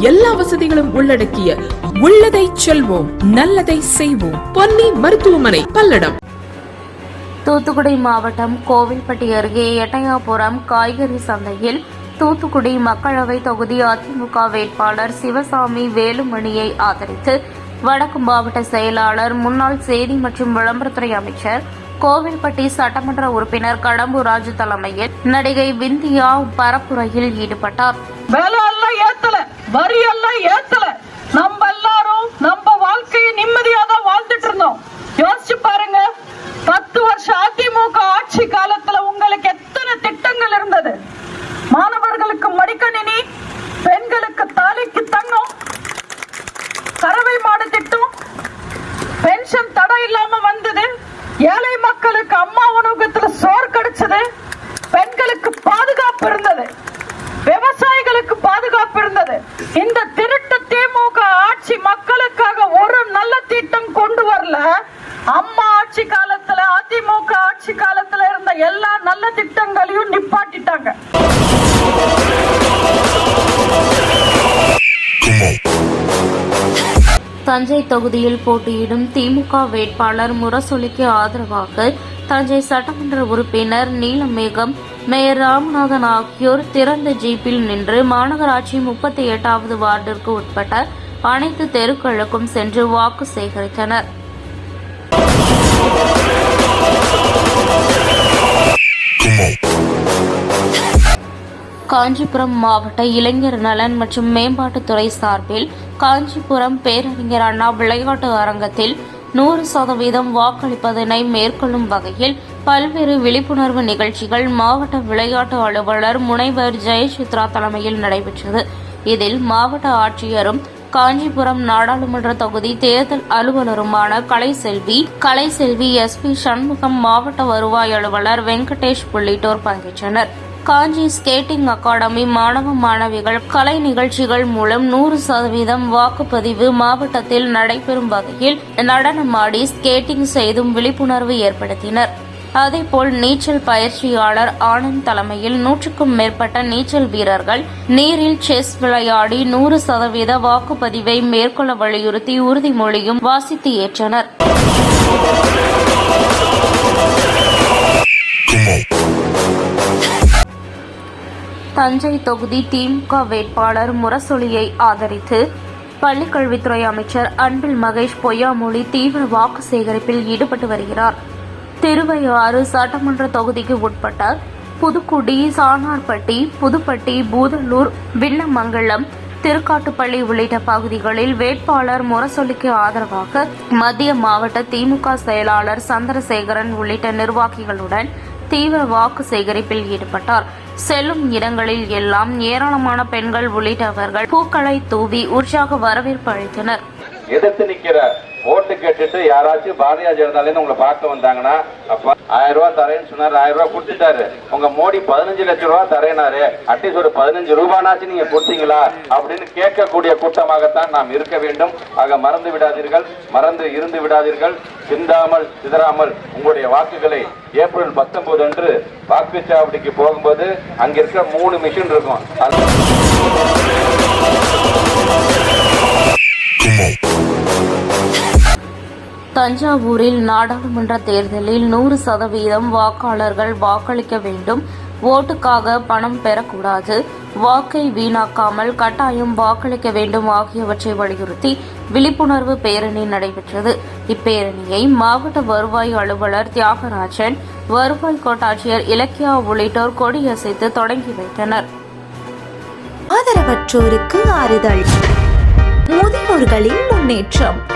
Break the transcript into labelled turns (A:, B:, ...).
A: எல்லா வசதிகளும் உள்ளடக்கிய உள்ளதை செல்வோம் நல்லதை செய்வோம். பொன்னி மருத்துவமனை பல்லடம்.
B: தூத்துக்குடி மாவட்டம் கோவில்பட்டி அருகே எட்டயாபுரம் காய்கறி சந்தையில் தூத்துக்குடி மக்களவை தொகுதி அதிமுக வேட்பாளர் சிவசாமி வேலுமணியை ஆதரித்து வடக்கு மாவட்ட செயலாளர் முன்னாள் செய்தி மற்றும் விளம்பரத்துறை அமைச்சர் கோவில்பட்டி சட்டமன்ற உறுப்பினர் கடம்பூர் ராஜு தலைமையில் நடிகை விந்தியா பரப்புரையில் ஈடுபட்டார்.
C: வரி எல்லாம் ஏத்தல. நம்ம எல்லாரும் நம்ம வாழ்க்கையை நிம்மதியா தான் வாழ்ந்துட்டு இருந்தோம். யோசிச்சு பாருங்க பத்து வருஷம் அதிமுக ஆட்சி காலத்துல உங்களுக்கு எத்தனை திட்டங்கள் இருந்தது? மாணவர்களுக்கு மடிக்கணினி பெண்களுக்கு தாலிக்கு தங்கம் கறவை மாடு திட்டம் பென்ஷன் தடை இல்லாம வந்தது ஏழை மக்களுக்கு அம்மா உணவகத்துல சோறு கிடைச்சது பெண்களுக்கு பாதுகாப்பு இருந்தது விவசாயிகளுக்கு பாதுகாப்பு இருந்தது இந்த திருட்டு திமுக ஆட்சி மக்களுக்காக ஒரு நல்ல திட்டம் கொண்டு வரல. அம்மா ஆட்சி காலத்துல அதிமுக ஆட்சி காலத்துல இருந்த எல்லா நல்ல திட்டங்களையும் நிப்பாட்டிட்டாங்க.
B: தஞ்சை தொகுதியில் போட்டியிடும் திமுக வேட்பாளர் முரசொலிக்கு ஆதரவாக தஞ்சை சட்டமன்ற உறுப்பினர் நீலமேகம் மேயர் ராமநாதன் ஆகியோர் திறந்த ஜீப்பில் நின்று மாநகராட்சி முப்பத்தி எட்டாவது வார்டிற்கு உட்பட்ட அனைத்து தெருக்களுக்கும் சென்று வாக்கு சேகரித்தனர். காஞ்சிபுரம் மாவட்ட இளைஞர் நலன் மற்றும் மேம்பாட்டுத்துறை சார்பில் காஞ்சிபுரம் பேரறிஞர் அண்ணா விளையாட்டு அரங்கத்தில் நூறு சதவீதம் வாக்களிப்பதனை மேற்கொள்ளும் வகையில் பல்வேறு விழிப்புணர்வு நிகழ்ச்சிகள் மாவட்ட விளையாட்டு அலுவலர் முனைவர் ஜெயசித்ரா தலைமையில் நடைபெற்றது. இதில் மாவட்ட ஆட்சியரும் காஞ்சிபுரம் நாடாளுமன்ற தொகுதி தேர்தல் அலுவலருமான கலைசெல்வி கலைசெல்வி எஸ்பி சண்முகம் மாவட்ட வருவாய் அலுவலர் வெங்கடேஷ் உள்ளிட்டோர் பங்கேற்றனர். காஞ்சி ஸ்கேட்டிங் அகாடமி மாணவ மாணவிகள் கலை நிகழ்ச்சிகள் மூலம் நூறு சதவீதம் வாக்குப்பதிவு மாவட்டத்தில் நடைபெறும் வகையில் நடனமாடி ஸ்கேட்டிங் செய்தும் விழிப்புணர்வு ஏற்படுத்தினர். அதேபோல் நீச்சல் பயிற்சியாளர் ஆனந்த் தலைமையில் நூற்றுக்கும் மேற்பட்ட நீச்சல் வீரர்கள் நீரில் செஸ் விளையாடி நூறு சதவீத வாக்குப்பதிவை மேற்கொள்ள வலியுறுத்தி உறுதிமொழியும் வாசித்து ஏற்றனர். தஞ்சை தொகுதி திமுக வேட்பாளர் முரசொலியை ஆதரித்து பள்ளிக்கல்வித்துறை அமைச்சர் அன்பில் மகேஷ் பொய்யாமொழி தீவிர வாக்கு சேகரிப்பில் ஈடுபட்டு வருகிறார். திருவையாறு சட்டமன்ற தொகுதிக்கு உட்பட்ட புதுக்குடி சாணார்பட்டி புதுப்பட்டி பூதலூர் விண்ணமங்கலம் திருக்காட்டுப்பள்ளி உள்ளிட்ட பகுதிகளில் வேட்பாளர் முரசொலிக்கு ஆதரவாக மத்திய மாவட்ட திமுக செயலாளர் சந்திரசேகரன் உள்ளிட்ட நிர்வாகிகளுடன் தீவிர வாக்கு சேகரிப்பில் ஈடுபட்டார். செல்லும் இடங்களில் எல்லாம் ஏராளமான பெண்கள் உள்ளிட்டவர்கள் பூக்களை தூவி உற்சாக வரவேற்பு அளித்தனர்.
D: ஓட்டு கேட்டுட்டு யாராச்சும் பாரதிய ஜனதாலேருந்து உங்களை பார்க்க வந்தாங்கன்னா அப்ப ஆயிரம் ரூபா தரேன்னு சொன்னாரு ஆயிரம் ரூபா கொடுத்துட்டாரு. உங்க மோடி பதினஞ்சு லட்சம் ரூபா தரேனாரு. அட்லீஸ்ட் ஒரு பதினஞ்சு ரூபானாச்சும் நீங்க கொடுத்தீங்களா? அப்படின்னு கேட்கக்கூடிய கூட்டமாகத்தான் நாம் இருக்க வேண்டும். ஆக மறந்து விடாதீர்கள் மறந்து இருந்து விடாதீர்கள். சிந்தாமல் சிதறாமல் உங்களுடைய வாக்குகளை ஏப்ரல் பத்தொன்பது அன்று வாக்குச்சாவடிக்கு போகும்போது அங்க இருக்கிற மூணு மிஷின் இருக்கும். அது
B: தஞ்சாவூரில் நாடாளுமன்ற தேர்தலில் நூறு சதவீதம் வாக்காளர்கள் வாக்களிக்க வேண்டும். ஓட்டுக்காக பணம் பெறக்கூடாது. வாக்கை வீணாக்காமல் கட்டாயம் வாக்களிக்க வேண்டும் ஆகியவற்றை வலியுறுத்தி விழிப்புணர்வு பேரணி நடைபெற்றது. இப்பேரணியை மாவட்ட வருவாய் அலுவலர் தியாகராஜன் வருவாய் கோட்டாட்சியர் இலக்கியா உள்ளிட்டோர் கொடியசைத்து தொடங்கி வைத்தனர்.
E: ஆதரவற்றோருக்கு ஆறுதல். முதியோர்களின் முன்னேற்றம்.